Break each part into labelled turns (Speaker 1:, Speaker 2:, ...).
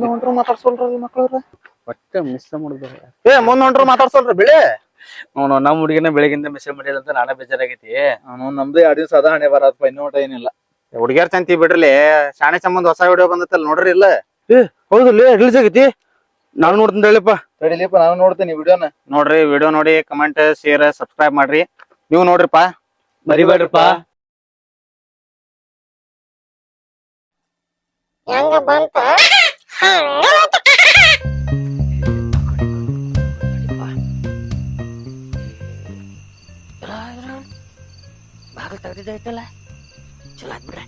Speaker 1: ಮುಂದ್ ಹೊಂಟ್ರು ಮಾತಾಡ್ಸೋಲ್ರಿ ಮಕ್ಳವ್ರ.
Speaker 2: ಒಟ್ಟ ಮಿಸ್
Speaker 1: ಏ ಮುಂದ್ ಹೊಂಟ್ರು ಮಾತಾಡ್ಸೋಲ್ರಿ ಬಿಳಿ.
Speaker 2: ಅವನು ನಮ್ಮ ಹುಡುಗಿನ ಬೆಳಗಿಂದ ಮೆಸೇಜ್ ಮಾಡಿಲ್ಲ ಅಂತ ನಾನೇ ಬೇಜಾರಾಗೈತಿ.
Speaker 1: ಅವನು ನಮ್ದು ಎರಡು ದಿವಸ ಅದ ಹಣೆ ಬರತ್ತಪ್ಪ ಇನ್ನೂ ಒಟ್ಟ ಏನಿಲ್ಲ. ಹುಡುಗಿಯರ್ ಚಂತಿ ಬಿಡ್ರಿ ಶಾಣೆ ಸಂಬಂಧ ಹೊಸ ವಿಡಿಯೋ ಬಂದತ್ತಲ್ಲ ನೋಡ್ರಿ ಇಲ್ಲ.
Speaker 2: ಹೌದು ರಿಲೀಸ್ ಆಗೈತಿ. ನಾನು ನೋಡ್ತೀನಿ ಹೇಳಿಪ್ಪ
Speaker 1: ತಡಿಲಿಪ್ಪ ನಾನು ನೋಡ್ತೀನಿ ವಿಡಿಯೋನ
Speaker 3: ನೋಡ್ರಿ ವಿಡಿಯೋ ನೋಡಿ ಕಮೆಂಟ್ ಶೇರ್ ಸಬ್ಸ್ಕ್ರೈಬ್ ಮಾಡ್ರಿ. ನೀವು ನೋಡ್ರಿಪ್ಪ.
Speaker 2: ಮರಿಬೇಡ್ರಿಪ್ಪ
Speaker 4: ಹೆಂಗ ಬಂತ?
Speaker 5: ಬಾಗಿಲು ತೆಗ್ದಿದ್ದೈತಲ್ಲ ಚಲೋ ಆತ್ ಬಿಡ್ರೆ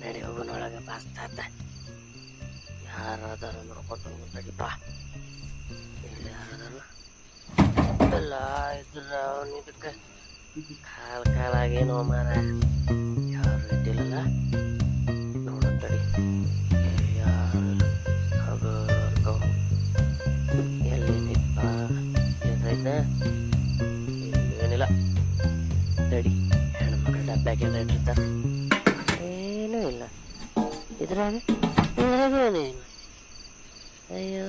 Speaker 5: ನಡಿ ಹೋಗೋಣ ಒಳಗೆ ಬಾಸ್ ತಾತ ಯಾರಾದಾರು ನೋಡ್ಕೊಂಡು ತಡಿಪ ಇಲ್ಲಿ ಯಾರಾದಾರು ಎಲ್ಲ ಇದ್ರ ಅವನ ಇದಕ್ಕೆ ಕಾಲು ಕಾಲಾಗೇನೋ ಮಾರ ಯಾರು ಇದ್ದಿಲ್ಲಲ್ಲ ತಡಿ ಹೆಣ್ಮಕ್ಳ ಡಬ್ಬ್ಯಾಗ ಇಟ್ಟಿರ್ತಾರ ಏನೂ ಇಲ್ಲ ಇದ್ರಾಗ ಇದ್ರಾಗೇನು ಇಲ್ಲ ಅಯ್ಯೋ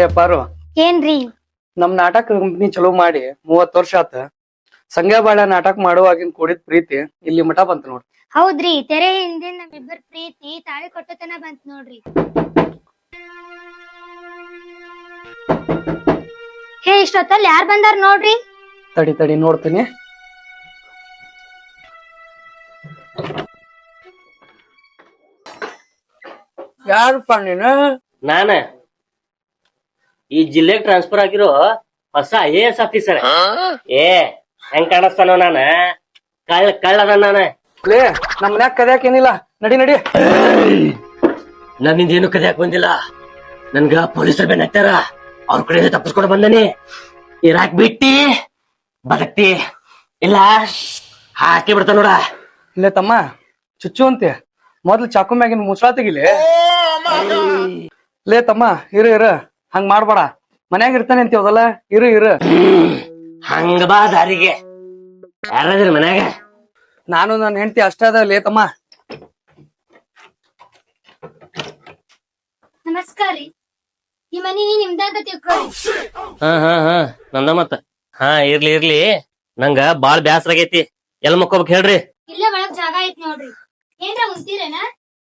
Speaker 2: ಹೇ ಪಾರು
Speaker 4: ಏನ್ರಿ?
Speaker 2: ನಮ್ ನಾಟಕ ಕಂಪ್ನಿ ಚಲೋ ಮಾಡಿ ಮೂವತ್ ವರ್ಷ ಆತ. ಸಂಘ ಬಾಳ ನಾಟಕ ಮಾಡುವಾಗಿನ ಕೂಡಿದ ಪ್ರೀತಿ ಇಲ್ಲಿ ಮಠ ಬಂತ ನೋಡ್ರಿ
Speaker 4: ಹೌದ್ರಿ ತೆರೆ ಹಿಂದೆ ನಮ್ಮಿಬ್ಬರ ಪ್ರೀತಿ ತಾಳಿ ಕೊಟ್ಟತನ ಬಂತ ನೋಡ್ರಿ. ಹೇ ಇಷ್ಟೊತ್ತಲ್ಲಿ ಯಾರ್ ಬಂದಾರ ನೋಡ್ರಿ?
Speaker 2: ತಡಿ ತಡಿ ನೋಡ್ತೀನಿ. ಯಾರು ನೀನು?
Speaker 5: ನಾನ. ಈ ಜಿಲ್ಲೆಗೆ ಟ್ರಾನ್ಸ್ಫರ್ ಆಗಿರೋ ಹೊಸ ಐ ಎ ಎಸ್ ಆಫೀಸರ್ ಏ ಹೆಂಗ್ ಕಾಣಿಸ್ತಾನೋ ನಾನ? ಕಳ್ಳ ಕಳ್ಳದ ನಾನ.
Speaker 2: ಲೇ ನಮ್ ಮನ್ಯಾಗ ಕದ್ಯಾಕ ಏನಿಲ್ಲ? ನಡಿ ನಡಿ.
Speaker 5: ನನ್ನಿಂದ ಏನು ಕದ್ಯಾಕ ಬಂದಿಲ್ಲ? ನನ್ಗ ಪೊಲೀಸರ್ ಬೆನ್ನ ಹಾಕ್ತಾರ. ಅವ್ರ ಕಡೆ ತಪ್ಪಿಸ್ಕೊಂಡು ಬಂದನಿ. ಇರಾಕ್ ಬಿಟ್ಟಿ ಬದಕ್ತಿ. ಇಲ್ಲ ಹಾಕಿ ಬಿಡ್ತಾನ ನೋಡ.
Speaker 2: ಇಲ್ಲ ತಮ್ಮ ಚುಚ್ಚು ಅಂತೆ. ಮೊದ್ಲು ಚಾಕು ಮ್ಯಾಗಿನ ಮುಚ್ಚಳ ತೆಗಿಲಿ. ಲೇ ತಮ್ಮ ಇರ ಇರು. ಹಂಗ್ ಮಾಡ್ಬೇಡ. ಮನ್ಯಾಗ ಇರ್ತಾನೆ ಅಂತೀವದಲ್ಲ ಇರು ಇರು.
Speaker 5: ಹಂಗ ಬಾ ದಾರಿಗೆ. ಯಾರಾದ್ರಿ ಮನ್ಯಾಗ?
Speaker 2: ನಾನು ನನ್ನ ಹೆಂಡತಿ ಅಷ್ಟ ಅದ ಲೇ ತಮ್ಮ.
Speaker 4: ನಮಸ್ಕಾರ ರೀ. ಈ ಮನಿ ನಿಮ್ದಂತ ತಿಳ್ಕೊಳ್ಳಿ
Speaker 5: ಹಾ ಹಾ ಹಾ. ನಂದ ಮತ್ತ? ಹಾ ಇರ್ಲಿ ಇರ್ಲಿ. ನಂಗ ಬಾಳ್ ಬ್ಯಾಸರ ಆಗೈತಿ. ಎಲ್ ಮಕ್ಕೋಬೇಕ್ ಹೇಳ್ರಿ.
Speaker 4: ಇಲ್ಲೇ ಒಳಗ್ ಜಾಗ ಐತಿ ನೋಡ್ರಿ. ಏನ್ರ ಮುಂತೀರೇನ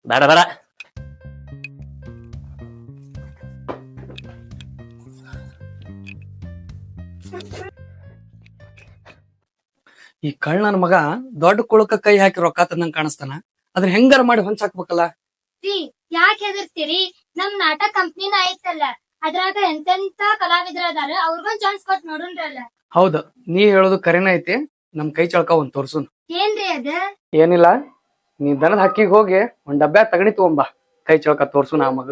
Speaker 5: ಬೇಡ ಬೇಡ.
Speaker 2: ಈ ಕಳ್ಳನ ಮಗ ದೊಡ್ಡ ಕುಳಕ ಕೈ ಹಾಕಿ ರೊಕ್ಕ ತಂದಂಗ್ ಕಾಣಿಸ್ತಾನ. ಅದ್ರ ಹೆಂಗಾರ ಮಾಡಿ ಹೊಂಚ್ ಹಾಕ್ಬೇಕಲ್ಲ?
Speaker 4: ಯಾಕೆ ಹೆದರ್ತೀರಿ? ನಮ್ ನಾಟಕ ಕಂಪ್ನಿನ ಐತಲ್ಲ ಅದ್ರಾಗ ಎಂತೆಂತ ಕಲಾವಿದ್ರ ಅದಾರ ಅವ್ರಿಗೊಂದ್ ಚಾನ್ಸ್ ಕೊಟ್ ನೋಡುನ್ರಲ್ಲ.
Speaker 2: ಹೌದು ನೀ ಹೇಳೋದು ಕರೆನ ಐತಿ ನಮ್ ಕೈ ಚಳಕ ಒಂದ್ ತೋರ್ಸುನ್.
Speaker 4: ಏನ್ರಿ ಅದ?
Speaker 2: ಏನಿಲ್ಲ ನೀ ದನದ ಹಕ್ಕಿಗೆ ಹೋಗಿ ಒಂದ್ ಡಬ್ಬ್ಯಾಗ ತಗಣಿ ತಗೊಂಬಾ ಕೈ ಚಳಕ ತೋರ್ಸು ನಾ ಮಗ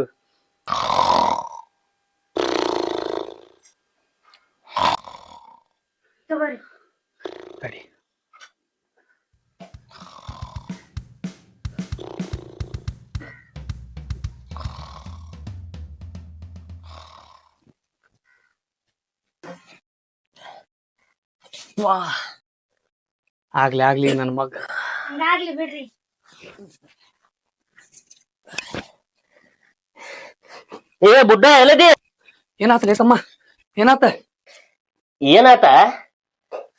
Speaker 2: ಆಗ್ಲಿ ಆಗ್ಲಿ ನನ್ ಮಗ.
Speaker 4: ಹಂಗಾಗ್ಲಿ ಬಿಡ್ರಿ.
Speaker 5: ಏ ಬುಡ್ಡ ಎಲ್ಲದಿ?
Speaker 2: ಏನಾತ ತಮ್ಮ ಏನಾತ?
Speaker 5: ಏನಾತ?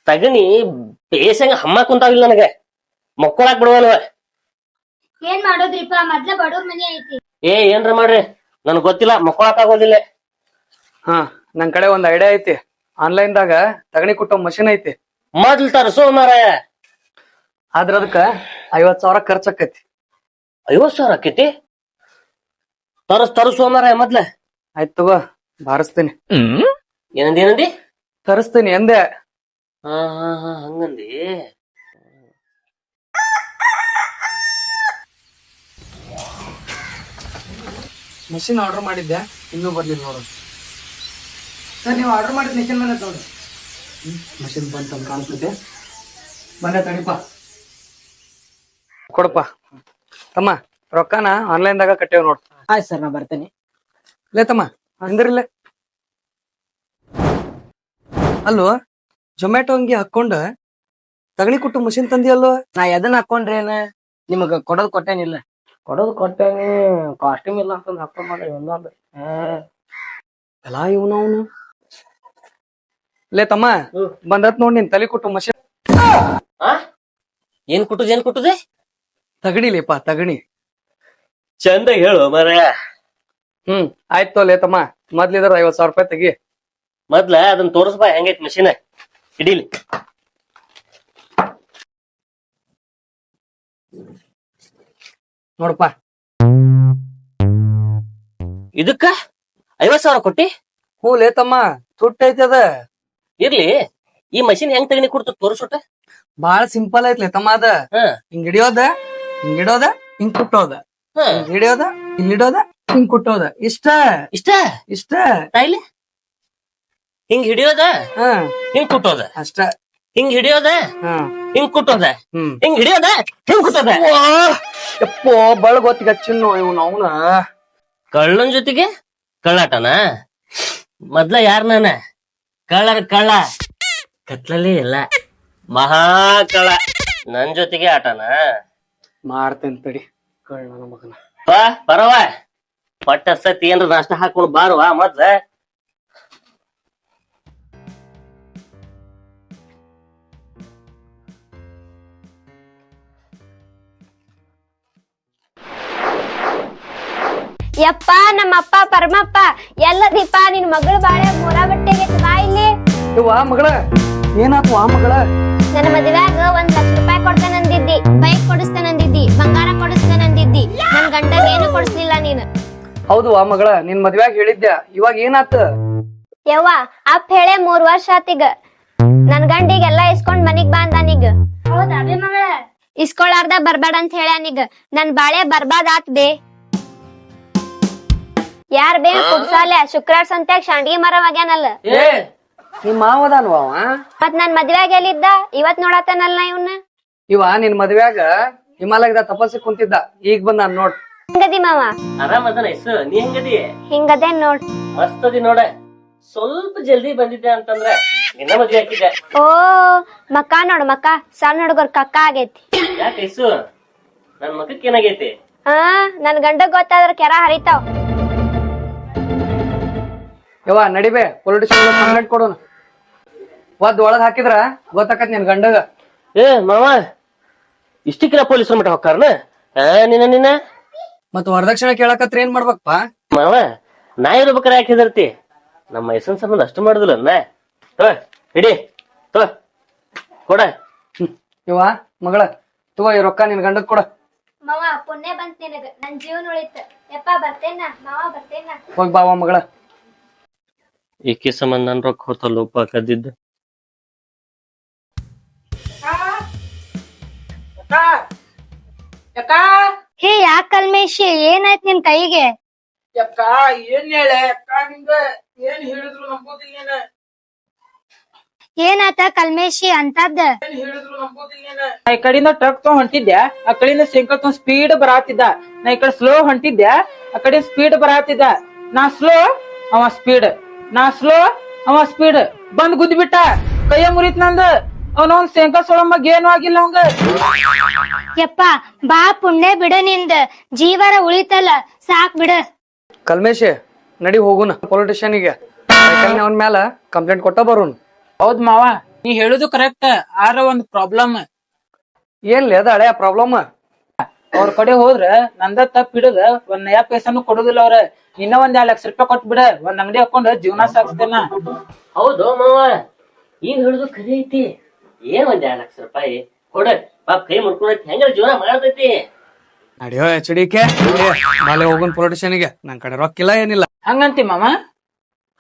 Speaker 5: ತಗಣಿ ಬೇಸಂಗ ಹಮ್ಮ ಕುಂತಾವಿಲ್ಲ ನನಗೆ. ಮಕ್ಕಳಾಕ್ ಬಿಡುವಲ್ವ
Speaker 4: ಏನ್ ಮಾಡೋದ್ರಿಪ್ಪ? ಮೊದ್ಲ ಬಡವ್ರ ಮನೆ ಐತಿ.
Speaker 5: ಏ ಏನ್ರ ಮಾಡ್ರಿ? ನನ್ಗ್ ಗೊತ್ತಿಲ್ಲ ಮಕ್ಕಳಾಕ್ ಆಗೋದಿಲ್ಲ.
Speaker 2: ಹಾ ನನ್ ಕಡೆ ಒಂದ್ ಐಡಿಯಾ ಐತಿ. ಆನ್ಲೈನ್ ದಾಗ ತಗಣಿ ಕುಟ್ಟೋ ಮಷಿನ್ ಐತಿ.
Speaker 5: ಮೊದ್ಲು ತರಸೋ ಮಾರಾಯ.
Speaker 2: ಆದ್ರ ಅದಕ್ಕ ಐವತ್ ಸಾವಿರ ಖರ್ಚ ಆಕೈತಿ
Speaker 5: ಐವತ್ ಸಾವಿರ ಆಕೈತಿ? ತರಸ್ ತರಸೋ ಮಾರಾಯ ಮೊದ್ಲ.
Speaker 2: ಆಯ್ತ್ ತಗೋ ಬಾರಿಸ್ತೀನಿ.
Speaker 5: ಏನಂದಿ ಏನಂದಿ?
Speaker 2: ತರಿಸ್ತೀನಿ ಎಂದೆ.
Speaker 5: ಹಾ ಹಾ ಹಾ ಹಂಗಂದಿ?
Speaker 2: ಮಷಿನ್ ಆರ್ಡರ್ ಮಾಡಿದ್ದೆ ಇನ್ನೂ ಬರ್ಲಿಲ್ಲ ನೋಡು. ಸರ್ ನೀವು ಆರ್ಡರ್ ಮಾಡಿದ ಮಷಿನ್ ಬಂದ ನೋಡ್ರಿ. ಮಷಿನ್ ಬಂತ ಕಾಣಿಸ್ತೈತೆ. ಬಂದೆ ತಡಿಪ ಕೊಡಪ್ಪ. ತಮ್ಮ ರೊಕ್ಕನ ಆನ್ಲೈನ್ ದಾಗ ಕಟ್ಟೇವ್ ನೋಡ್.
Speaker 6: ಆಯ್ತು ಸರ್ ನಾ ಬರ್ತೇನೆ.
Speaker 2: ಲೇ ತಮ್ಮ ಅಂದಿರಿಲ್ಲ ಅಲ್ಲೋ ಜೊಮ್ಯಾಟೊ ಅಂಗಿ ಹಾಕೊಂಡ ತಗಳಿ ಕೊಟ್ಟು ಮಷಿನ್ ತಂದಿಯಲ್ಲೋ?
Speaker 6: ನಾ ಎದನ್ನ ಹಾಕೊಂಡ್ರೇನ ನಿಮಗ ಕೊಡೋದ್ ಕೊಟ್ಟೇನಿಲ್ಲ ಕೊಡೋದು ಕೊಟ್ಟೇನಿ ಕಾಸ್ಟ್ಯೂಮ್ ಇಲ್ಲ ಅಂತಂದ್ ಹಾಕೊಂಡ್ ಮಾಡ್ರಿ ಒಂದೊಂದು
Speaker 2: ಎಲ್ಲ ಇವನವನು? ಅವನು ಲೇ ತಮ್ಮ ಬಂದತ್ ನೋಡ್ ನಿನ್ ತಲೆ ಕೊಟ್ಟು ಮಷಿನ್
Speaker 5: ಆ? ಏನ್ ಕೊಟ್ಟದ ಏನ್ ಕುಟ್ಟುದೆ?
Speaker 2: ತಗಣಿಲೇಪ ತಗಣಿ.
Speaker 5: ಚಂದ ಹೇಳು ಮರ
Speaker 2: ಹ್ಮ್ ಆಯ್ತು ಲೇ ತಮ್ಮ ಮೊದ್ಲಿದ್ರ ಐವತ್ ಸಾವಿರ ರೂಪಾಯಿ ತೆಗಿ.
Speaker 5: ಮೊದ್ಲ ಅದನ್ನ ತೋರಿಸ್ಬಾ ಹೆಂಗೈತ್ ಮಷೀನ್ ಹಿಡೀಲಿ.
Speaker 2: ನೋಡಪ್ಪ.
Speaker 5: ಇದಕ್ಕ ಐವತ್ ಸಾವಿರ ಕೊಟ್ಟಿ?
Speaker 2: ಹ್ಞೂ ಲೇ ತಮ್ಮ ತುಟ್ಟ ಐತಿ ಅದ.
Speaker 5: ಇರ್ಲಿ ಈ ಮಷಿನ್ ಹೆಂಗ್ ತಗಣಿ ಕೊಡ್ತು ತೋರಿಸುಟ
Speaker 2: ಬಾಳ ಸಿಂಪಲ್ ಐತ್ಲಿ ತಮ್ಮ ಅದ. ಹಿಂಗ್ ಹಿಡಿಯೋದ ಹಿಂಗ್ ಹಿಡೋದ ಹಿಂಗ್ ಕುಟ್ಟೋದ.
Speaker 5: ಹಾ.
Speaker 2: ಹಿಂಗ್ ಹಿಡಿಯೋದ ಹಿಂಗ್ ಹಿಡೋದ ಹಿಂಗ್ ಕುಟ್ಟೋದ. ಇಷ್ಟ?
Speaker 5: ಇಷ್ಟ?
Speaker 2: ಇಷ್ಟ?
Speaker 5: ತಾಯಿಲೆ? ಹಿಂಗ್ ಹಿಡಿಯೋದ ಹಿಂಗ್ ಕುಟ್ಟೋದ.
Speaker 2: ಅಷ್ಟ.
Speaker 5: ಹಿಂಗ್ ಹಿಡಿಯೋದ ಹಿಂಗ್ ಕುಟ್ಟೋದ.
Speaker 2: ಹ್ಮ್.
Speaker 5: ಹಿಂಗ್ ಹಿಡಿಯೋದ ಹಿಂಗ್ ಕುಟ್ಟೋದ.
Speaker 2: ಎಪ್ಪೋ ಬಳ ಗೊತ್ತಿಗೆ ಚಿನ್ನು ಇವ್ನು ಅವನ.
Speaker 5: ಕಳ್ಳನ್ ಜೊತೆಗೆ ಕಳ್ಳಾಟನ? ಮೊದ್ಲ ಯಾರ್ ನಾನ? ಕಳ್ಳರ ಕಳ್ಳ. ಕತ್ಲಲ್ಲಿ ಇಲ್ಲ. ಮಹಾ ಕಳ ನನ್ ಜೊತೆಗೆ ಆಟನ?
Speaker 2: ಮಾಡ್ತೇನೆ ತಡಿ. ಕಳ್ಳ ಮಗನ.
Speaker 5: ಬಾ ಬರವ ಪಟ್ಟ ಸತಿ ಏನ್ರ ನಾಷ್ಟ ಹಾಕೊಂಡು ಬಾರುವ ಮೊದ್ಲ?
Speaker 7: ಯಪ್ಪ ನಮ್ಮಪ್ಪ ಪರಮಪ್ಪ ಎಲ್ಲ ದೀಪ ನಿನ್ ಮಗಳ ಬಾಳೆ ಮೂರ ಬಟ್ಟೆ ಬಾ ಇಲ್ಲಿ
Speaker 2: ಇವ್ವ ಮಗಳ ಏನಾತು ಆ ಮಗಳ?
Speaker 7: ನನ್ನ ಮದುವೆಯಾಗ ಒಂದ್ ಲಕ್ಷ ರೂಪಾಯಿ ಕೊಡ್ತೇನಂದಿದ್ದಿ ಬೈಕ್ ಕೊಡಿಸ್ತೇನಂದಿದ್ದಿ ಬಂಗಾರ ಕೊಡಿಸ್ತೇನಂದಿದ್ದಿ ನನ್ ಗಂಡನ ಏನು ಕೊಡಿಸ್ಲಿಲ್ಲ ನೀನು.
Speaker 2: ಹೌದು ಆ ಮಗಳ ನಿನ್ ಮದ್ವ್ಯಾಗ ಹೇಳಿದ್ದೆ ಇವಾಗ ಏನಾತ?
Speaker 7: ಯವ್ವ ಅಪ್ಪ ಹೇಳೇ ಮೂರ್ ವರ್ಷ ಆತಿಗ. ನನ್ ಗಂಡಿಗೆಲ್ಲ ಇಸ್ಕೊಂಡ್ ಮನಿಗ್ ಬಾ ಅಂದಾನೀಗ.
Speaker 4: ಹೌದಾ ಬೇ ಮಗಳ?
Speaker 7: ಇಸ್ಕೊಳಾರ್ದ ಬರ್ಬೇಡ ಅಂತ ಹೇಳ್ಯಾನೀಗ. ನನ್ ಬಾಳೆ ಬರ್ಬಾದ್ ಆತದೆ ಬೇ. ಯಾರ್ ಬೇ ಕುಬ್ಸಾಲೆ? ಶುಕ್ರವಾರ ಸಂತ್ಯಾಗ ಶಾಂಡ್ಗಿ ಮರ ಆಗ್ಯಾನಲ್ಲ
Speaker 2: ಏ! ನಿಮ್ ಮಾವದಲ್ವ ಅವ?
Speaker 7: ಮತ್ ನನ್ ಮದ್ವೆಗ ಎಲ್ಲಿದ್ದ? ಇವತ್ ನೋಡತಾನಲ್ಲ ಇವ್ನ.
Speaker 2: ಇವ ನಿನ್ ಮದ್ವ್ಯಾಗ ಹಿಮಾಲಯದ ತಪಸ್ಸಿ ಕುಂತಿದ್ದ. ಈಗ ಬಂದ ನಾನ್ ನೋಡ್.
Speaker 7: ಹಿಂಗದಿ ಮಾವ?
Speaker 5: ಆರಾಮ್ ಅದನ ಹೆಸರು ನೀ ಹೆಂಗದಿ?
Speaker 7: ಹಿಂಗದೇ ನೋಡ್.
Speaker 5: ಮಸ್ತ್ ಅದಿ ನೋಡ. ಸ್ವಲ್ಪ ಜಲ್ದಿ ಬಂದಿದ್ದೆ ಅಂತಂದ್ರೆ ನಿನ್ನ ಮದ್ವೆ ಹಾಕಿದ್ದೆ
Speaker 7: ಓ ಮಕ್ಕ ನೋಡು ಮಕ್ಕ. ಸಣ್ಣ ಹುಡುಗರ್ ಕಕ್ಕ ಆಗೈತಿ.
Speaker 5: ಯಾಕೆ ಹೆಸು ನನ್ ಮಗಕ್ ಏನಾಗೈತಿ?
Speaker 7: ಹಾ ನನ್ ಗಂಡ ಗೊತ್ತಾದ್ರ ಕೆರ ಹರಿತಾವ್.
Speaker 2: ಯವ್ವ ನಡಿಬೇ ಪೊಲಿಟಿಷಿಯನ್ ಕಂಪ್ಲೇಂಟ್ ಕೊಡೋಣ ಒದ್ ಒಳಗ್ ಹಾಕಿದ್ರ ಗೊತ್ತಾಕತ್ ನಿನ್ ಗಂಡಗ.
Speaker 5: ಏ ಮಾವ ಇಷ್ಟಿಕ್ರ ಪೊಲೀಸರ ಮಟ್ಟ ಹೊಕ್ಕಾರನ ಆ ನಿನ್ನ ನಿನ್ನ?
Speaker 2: ಮತ್ ವರದಕ್ಷಿಣೆ ಕೇಳಕತ್ರ ಏನ್ ಮಾಡ್ಬೇಕಪ್ಪ?
Speaker 5: ಮಾವ ನಾ ಇರ್ಬೇಕಾರೆ ಯಾಕೆ ಹೆದರ್ತಿ? ನಮ್ಮ ಮೈಸನ್ ಸಂಬಂಧ ಅಷ್ಟು ಮಾಡುದಿಲ್ಲ ನಾ ತೋ ಇಡಿ ತೋ ಕೊಡ.
Speaker 2: ಇವ ಮಗಳ ತುವ ಈ ರೊಕ್ಕ ನಿನ್ ಗಂಡಗ್ ಕೊಡ.
Speaker 7: ಮಾವ ಪುಣ್ಯ ಬಂತ ನಿನಗ. ನನ್ ಜೀವನ ಉಳಿತ. ಯಪ್ಪ ಬರ್ತೇನ? ಮಾವ ಬರ್ತೇನ?
Speaker 2: ಹೋಗ್ ಬಾವ ಮಗಳ.
Speaker 5: ಈಕಿ ಸಂಬಂಧ ನನ್ ರೊಕ್ಕ ಹೋತಲ್ಲಪ್ಪ ಕದ್ದಿದ್ದು
Speaker 7: ಹೇ ಯಾಕ್ ಕಲ್ಮೇಶಿ? ಏನಾಯ್ತ್ ನಿನ್ ಕೈಗೆ?
Speaker 6: ಯಕ್ಕ ಏನ್ ಹೇಳೆ? ಅಕ್ಕ ನಿಂಗ ಏನ್ ಹೇಳಿದ್ರು ನಂಬೋದಿಲ್ಲ ನೀನ?
Speaker 7: ಏನಾತ ಕಲ್ಮೇಶಿ ಅಂತದ್ದು?
Speaker 6: ಏನ್ ಹೇಳಿದ್ರು ನಂಬೋದಿಲ್ಲ ನೀನ? ನಾ ಈ ಕಡೆಯಿಂದ ಟ್ರಕ್ ತಗೊಂಡ್ ಹೊಂಟಿದ್ದೆ ಆ ಕಡೆಯಿಂದ ಸೈಕಲ್ ತಗೊಂಡ್ ಸ್ಪೀಡ್ ಬರಾತಿದ್ದ. ನಾ ಈ ಕಡೆ ಸ್ಲೋ ಹೊಂಟಿದ್ದೆ ಆ ಕಡೆ ಸ್ಪೀಡ್ ಬರಾತಿದ್ದ. ನಾ ಸ್ಲೋ ಅವ ಸ್ಪೀಡ್ ನಾ ಸ್ಲೋ ಅವ ಸ್ಪೀಡ್ ಬಂದ್ ಗುದ್ದಿ ಬಿಟ್ಟ. ಕೈಯ ಮುರಿತ್ ನಂದ. ಅವನೊಂದ್ ಸೇಂಕ ಸೋಳಮ್ಮ ಏನು ಆಗಿಲ್ಲ ಅವಂಗ.
Speaker 7: ಯಪ್ಪ ಬಾ ಪುಣ್ಯ ಬಿಡ ನಿಂದ. ಜೀವರ ಉಳಿತಲ್ಲ ಸಾಕ್ ಬಿಡ.
Speaker 2: ಕಲ್ಮೇಶ್ ನಡಿ ಹೋಗುನ. ಪೊಲಿಟಿಷಿಯನ್ಗೆ ಅವನ ಮ್ಯಾಲ ಕಂಪ್ಲೇಂಟ್ ಕೊಟ್ಟ ಬರೋನ್.
Speaker 6: ಹೌದ್ ಮಾವ ನೀ ಹೇಳುದು ಕರೆಕ್ಟ್ ಆರ ಒಂದ್ ಪ್ರಾಬ್ಲಮ್
Speaker 2: ಏನ್ಲಿ ಅದ ಹಳೆಯ ಪ್ರಾಬ್ಲಮ್
Speaker 6: ಅವ್ರ ಕಡೆ ಹೋದ್ರ ನಂದ ತಪ್ಪ ಹಿಡದ ಒಂದ್ ನಯಾ ಪೈಸಾನು ಕೊಡುದಿಲ್ಲ ಅವ್ರ. ಇನ್ನ ಒಂದ್ ಎರಡ್ ಲಕ್ಷ ರೂಪಾಯಿ ಕೊಟ್ ಬಿಡ ಒಂದ್ ಅಂಗಡಿ ಹಾಕೊಂಡ್ ಜೀವನ ಸಾಗಿಸ್ತೇನ.
Speaker 5: ಹೌದು ಮಾವ ಈಗ ಹಿಡಿದು ಖರೀ ಐತಿ. ಏನ್ ಒಂದ್ ಎರಡ್ ಲಕ್ಷ ರೂಪಾಯಿ? ಕೊಡ ಪಾಪ ಕೈ ಮುರ್ಕೊಂಡೈತಿ ಹೆಂಗ ಜೀವನ ಮಾಡತೈತಿ?
Speaker 2: ನಡಿಯೋ ಎಚ್ ಡಿ ಕೆ ಬಾಲೆ ಹೋಗೋನ್ ಪೊಲಿಟಿಷಿಯನ್ಗೆ ನನ್ ಕಡೆ ರೊಕ್ಕಿಲ್ಲ ಏನಿಲ್ಲ.
Speaker 6: ಹಂಗಂತಿ ಮಾಮ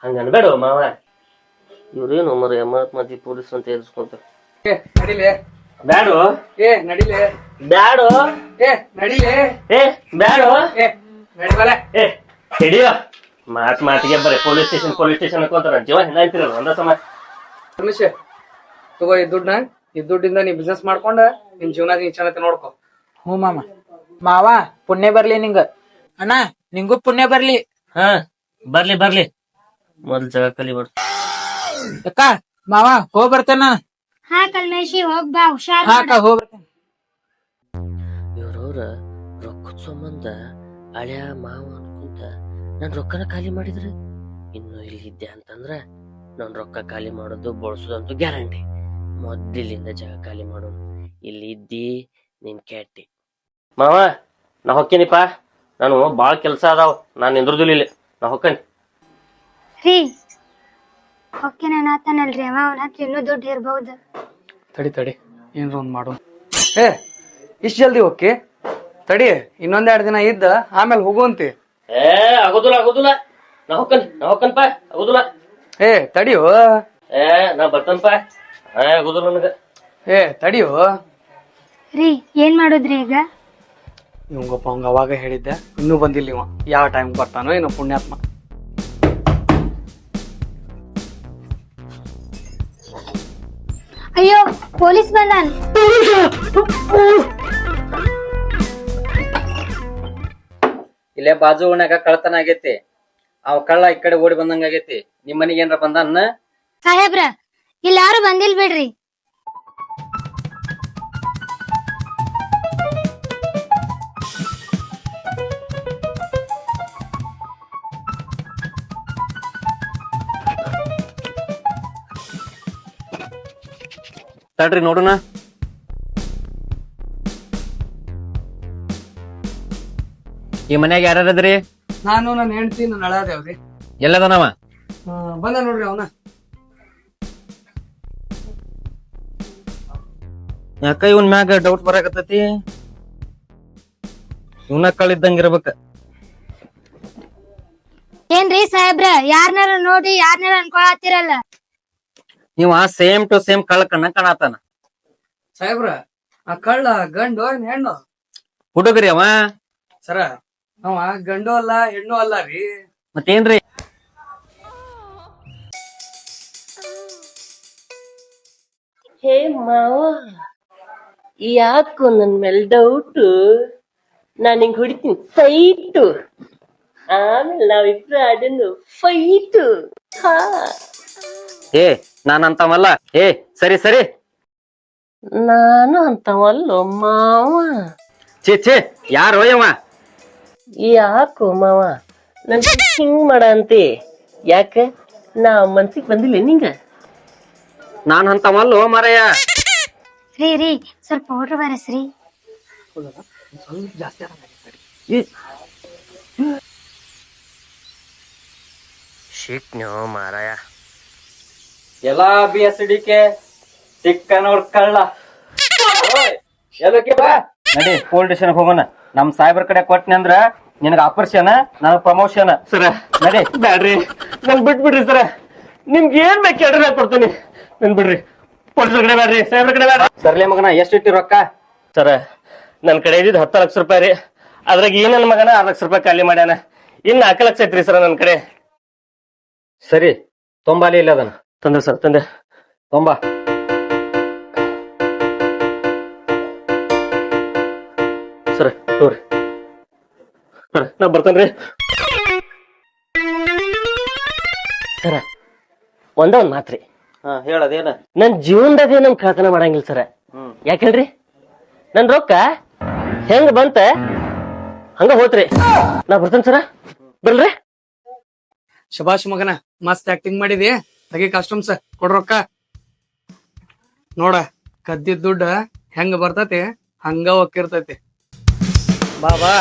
Speaker 5: ಹಂಗ ಅನ್ಬೇಡ ಮಾವ. ಇವ್ರೇನು ಮರ ಮಹಾತ್ಮಾಜಿ ಪೊಲೀಸ್ ಅಂತ ಎದ್ಸ್ಕೊಂತ
Speaker 2: ಏ ನಡಿಲೆ.
Speaker 5: ಬ್ಯಾಡು.
Speaker 2: ಏ ನಡಿಲೆ.
Speaker 5: ಬ್ಯಾಡು.
Speaker 2: ಏ ನಡಿಲೆ.
Speaker 5: ಏ ಬ್ಯಾಡು.
Speaker 2: ಏ ನಡಿಬಾಲೆ
Speaker 5: ಏ ಹಿಡಿಯೋ. ಮಾತ್ ಮಾತಿಗೆ ಬರೀ. ಪೊಲೀಸ್ ಸ್ಟೇಷನ್ ಪೊಲೀಸ್ ಸ್ಟೇಷನ್ ಅನ್ಕೊಂತಾರ ಜೀವ ಹೆಂಗ ಅಂತೀರಲ್ಲ ಒಂದ ಸಮಯ
Speaker 2: ರಮೇಶ್ ತಗೋ ಈ ದುಡ್ಡನ್ನ. ಈ ದುಡ್ಡಿಂದ ನೀ ಬಿಸ್ನೆಸ್ ಮಾಡ್ಕೊಂಡ ನಿನ್ ಜೀವನ ನೀ ಚೆನ್ನಾಗಿ ನೋಡ್ಕೊ.
Speaker 6: ಹ್ಞೂ ಮಾಮ. ಮಾವ ಪುಣ್ಯ ಬರ್ಲಿ ನಿಂಗ. ಅಣ್ಣ ನಿಂಗೂ ಪುಣ್ಯ ಬರ್ಲಿ.
Speaker 5: ಹಾ ಬರ್ಲಿ ಬರ್ಲಿ. ಮೊದ್ಲು ಜಾಗ ಕಲಿಬಾರ್ದು
Speaker 6: ಅಕ್ಕ ಮಾವ ಹೋಗ್ ಬರ್ತೇನ
Speaker 4: ಹಾ ಕಲ್ಮೇಶಿ ಹೋಗ್ ಬಾ ಹುಷಾರ್
Speaker 6: ಹಾ ಅಕ್ಕ ಹೋಗ್ ಬರ್ತೇನೆ
Speaker 5: ಇವ್ರವ್ರ ರೊಕ್ಕದ ಸಂಬಂಧ ಹಳ್ಯಾ ಮಾವ ಅನ್ಕೊಂತ ನನ್ ರೊಕ್ಕನ ಖಾಲಿ ಮಾಡಿದ್ರ? ಇನ್ನು ಇಲ್ಲಿ ಇದ್ದೆ ಅಂತಂದ್ರ ನನ್ ರೊಕ್ಕ ಖಾಲಿ ಮಾಡೋದು ಬಳಸೋದಂತೂ ಗ್ಯಾರಂಟಿ. ಮೊದ್ಲಿಂದ ಜಾಗ ಖಾಲಿ ಮಾಡೋನು ಇಲ್ಲಿ ಇದ್ದಿ ನೀನ್ ಕೆಟ್ಟಿ. ಮಾವ ನಾ ಹೊಕ್ಕೇನಿಪ್ಪ? ನಾನು ಬಾಳ ಕೆಲ್ಸ ಅದಾವ. ನಾನು ನಿಂದ್ರದಿಲ್ಲ ಇಲ್ಲಿ. ನಾ ಹೊಕ್ಕೇನಿ
Speaker 4: ರೀ ಓಕೆ ನಾನು ಆತನಲ್ರಿ ಅವ ಅವನ ಹತ್ರ ಇನ್ನೂ ದುಡ್ಡು ಇರ್ಬಹುದು
Speaker 2: ತಡಿ ತಡಿ. ಏನ್ರ ಒಂದ್ ಮಾಡು. ಏ ಇಷ್ಟ ಜಲ್ದಿ ಓಕೆ ತಡಿ ಇನ್ನೊಂದ್ ಎರಡ್ ದಿನ ಇದ್ದ ಆಮೇಲೆ ಹೋಗುವಂತಿ.
Speaker 5: ಏ ಆಗೋದಿಲ್ಲ ಆಗೋದಿಲ್ಲ. ನಾ ಹೊಕ್ಕನ್ ನಾ ಆಗೋದಿಲ್ಲ.
Speaker 2: ಏ ತಡಿಯೋ.
Speaker 5: ಏ ನಾ ಬರ್ತನ್ಪ ಏ ಆಗೋದಿಲ್ಲ ನನಗ.
Speaker 2: ಏ ತಡಿಯೋ.
Speaker 4: ರೀ ಏನ್ ಮಾಡುದ್ರಿ ಈಗ?
Speaker 2: ಇವಂಗಪ್ಪ ಅವಂಗ ಅವಾಗ ಹೇಳಿದ್ದೆ ಇನ್ನೂ ಬಂದಿಲ್ಲ ಇವ. ಯಾವ ಟೈಮ್ ಬರ್ತಾನೋ ಏನೋ ಪುಣ್ಯಾತ್ಮ.
Speaker 4: ಅಯ್ಯೋ ಪೊಲೀಸ್ ಬಂದಾನ್?
Speaker 3: ಇಲ್ಲೇ ಬಾಜು ಓಣ್ಯಾಗ ಕಳ್ತನ ಆಗೈತಿ. ಅವ್ ಕಳ್ಳ ಈ ಕಡೆ ಓಡಿ ಬಂದಂಗ ಆಗೈತಿ. ನಿಮ್ ಮನಿಗೆ ಏನ್ರ ಬಂದಾನ?
Speaker 4: ಸಾಹೇಬ್ರ ಇಲ್ಲಿ ಯಾರು ಬಂದಿಲ್ ಬಿಡ್ರಿ.
Speaker 3: ತಡ್ರಿ ನೋಡೋಣ. ಈ ಮನ್ಯಾಗ ಯಾರ್ಯಾರದ್ರಿ
Speaker 2: ನಾನು ನನ್ನ ಹೆಂಡತಿ ನನ್ನ ಅಳಾದೇವ್ರಿ
Speaker 3: ಎಲ್ಲದನವ?
Speaker 2: ಬಂದ ನೋಡ್ರಿ ಅವನ.
Speaker 3: ಯಾಕ ಇವನ್ ಮ್ಯಾಗ ಡೌಟ್ ಬರಾಕತ್ತೈತಿ? ಇವನ ಕಳಿದ್ದಂಗ ಇರ್ಬೇಕ.
Speaker 4: ಏನ್ರಿ ಸಾಹೇಬ್ರ? ಯಾರ್ನಾರ ನೋಡಿ ಯಾರ್ನಾರ ಅನ್ಕೊಳತ್ತಿರಲ್ಲ?
Speaker 3: ಇವ ಸೇಮ್ ಟು ಸೇಮ್ ಕಳ್ಳ ಕಣ್ಣ ಕಾಣತಾನ.
Speaker 2: ಸಾಹೇಬ್ರ ಆ ಕಳ್ಳ ಗಂಡು ಏನ್ ಹೆಣ್ಣು?
Speaker 3: ಹುಡುಗರಿ ಅವ.
Speaker 2: ಸರ ಅವ ಗಂಡು ಅಲ್ಲ ಹೆಣ್ಣು ಅಲ್ಲ ರೀ.
Speaker 3: ಮತ್ತೇನ್ರಿ?
Speaker 5: ಹೇ ಮಾವ ಯಾಕೋ ನನ್ ಮೇಲೆ ಡೌಟ್ ನಾನ್ ಹಿಂಗ್ ಹೊಡಿತೀನಿ ಸೈಟು ಆಮೇಲೆ ನಾವಿಬ್ರು ಅದನ್ನು ಫೈಟು ಹಾ.
Speaker 3: ಏ ನಾನು ಅಂತವಲ್ಲ ಏ ಸರಿ ಸರಿ.
Speaker 5: ನಾನು ಅಂತಾವಲ್ಲ ಮಾವ
Speaker 3: ಛೇ ಛೇ ಯಾರು ಯವ
Speaker 5: ಯಾಕೋ ಮಾವ? ನನ್ ಹಿಂಗ್ ಮಾಡ ಅಂತಿ. ಯಾಕ? ನಾ ಮನ್ಸಿಗೆ ಬಂದಿಲ್ಲ ನಿಂಗ?
Speaker 3: ನಾನ್ ಅಂತವಲ್ಲೋ ಮಾರಯ್ಯ
Speaker 4: ರೀ ರೀ ಸ್ವಲ್ಪ ಪೌಡ್ರ್ ಬರಸ್ರಿ
Speaker 5: ಶಿಟ್ನೋ ಮಾರಾಯ.
Speaker 3: ಎಲ್ಲ ಬಿ ಎಸ್ ಡಿ ಕೆ ಸಿಕ್ಕನವ್ರ ಕಳ್ಳ ಎಲ್ಲಕ್ಕೆ ಬಾ. ನಡಿ ಪೋಲ್ ಸ್ಟೇಷನ್ ಹೋಗೋಣ. ನಮ್ ಸಾಹೇಬ್ರ ಕಡೆ ಕೊಟ್ನಿ ಅಂದ್ರ ನಿನಗ ಆಪರೇಷನ್ ನನಗ್ ಪ್ರಮೋಷನ್
Speaker 5: ಸರ
Speaker 3: ನಡಿ.
Speaker 5: ಬ್ಯಾಡ್ರಿ. ನನ್ ಬಿಟ್ಬಿಡ್ರಿ ಸರ. ನಿಮ್ಗೆ ಏನ್ ಬೇಕು ಹೇಳ್ರಿ ನಾ ಕೊಡ್ತೀನಿ. ನನ್ ಬಿಡ್ರಿ. ಪೊಲೀಸರ ಕಡೆ ಬ್ಯಾಡ್ರಿ ಸಾಹೇಬ್ರ ಕಡೆ ಬ್ಯಾಡ
Speaker 3: ಸರ್ಲೆ ಮಗನ ಎಷ್ಟ್ ಇಟ್ಟಿ ರೊಕ್ಕ?
Speaker 5: ಸರ ನನ್ ಕಡೆ ಇದ್ದಿದ್ದು ಹತ್ತು ಲಕ್ಷ ರೂಪಾಯಿ ರೀ. ಅದ್ರಾಗ ಈ ನನ್ ಮಗನ ಆರ್ ಲಕ್ಷ ರೂಪಾಯಿ ಖಾಲಿ ಮಾಡ್ಯಾನ. ಇನ್ ನಾಲ್ಕು ಲಕ್ಷ ಐತ್ರಿ ಸರ ನನ್ ಕಡೆ.
Speaker 3: ಸರಿ ತುಂಬಾಲಿ ಇಲ್ಲ ಅದನ್ನ.
Speaker 5: ತಂದೆ ಸರ್ ತಂದೆ.
Speaker 3: ತೊಂಬಾ.
Speaker 5: ಸರ್ ನೋಡ್ರಿ ನಾ ಬರ್ತೇನ್ರಿ ಸರ ಒಂದ ಒಂದ್ ಮಾತ್ರಿ.
Speaker 3: ಹಾ ಹೇಳದೇನ
Speaker 5: ನನ್ ಜೀವನದಾಗ ನಮ್ ಕಳ್ತನ ಮಾಡಂಗಿಲ್ಲ ಸರ.
Speaker 3: ಹ್ಮ್.
Speaker 5: ಯಾಕೆ ಹೇಳ್ರಿ? ನನ್ ರೊಕ್ಕ ಹೆಂಗ್ ಬಂತ ಹಂಗ ಹೋತ್ರಿ. ನಾ ಬರ್ತೇನೆ ಸರ. ಬರ್ಲ್ರಿ.
Speaker 2: ಶುಭಾಶ್ ಮಗನ ಮಸ್ತ್ ಆಕ್ಟಿಂಗ್ ಮಾಡಿದಿ. ತೆಗಿ ಕಸ್ಟಮ್ಸ್ ಕೊಡ್ರೊಕ್ಕ ನೋಡ ಕದ್ದಿದ್ ದುಡ್ಡ ಹೆಂಗ ಬರ್ತತಿ? ಹಂಗ ಒಕ್ಕಿರ್ತೈತಿ. ಬಾ ಬಾ.